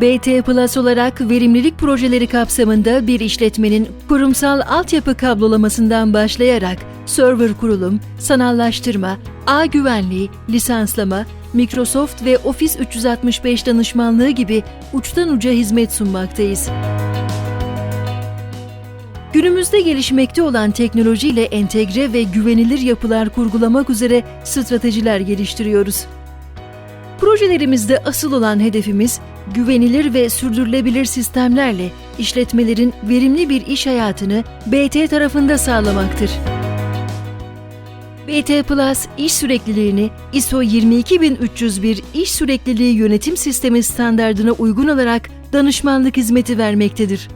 BT Plus olarak verimlilik projeleri kapsamında bir işletmenin kurumsal altyapı kablolamasından başlayarak server kurulum, sanallaştırma, ağ güvenliği, lisanslama, Microsoft ve Office 365 danışmanlığı gibi uçtan uca hizmet sunmaktayız. Günümüzde gelişmekte olan teknolojiyle entegre ve güvenilir yapılar kurgulamak üzere stratejiler geliştiriyoruz. Projelerimizde asıl olan hedefimiz güvenilir ve sürdürülebilir sistemlerle işletmelerin verimli bir iş hayatını BT tarafında sağlamaktır. BT Plus iş sürekliliğini ISO 22301 iş sürekliliği yönetim sistemi standardına uygun olarak danışmanlık hizmeti vermektedir.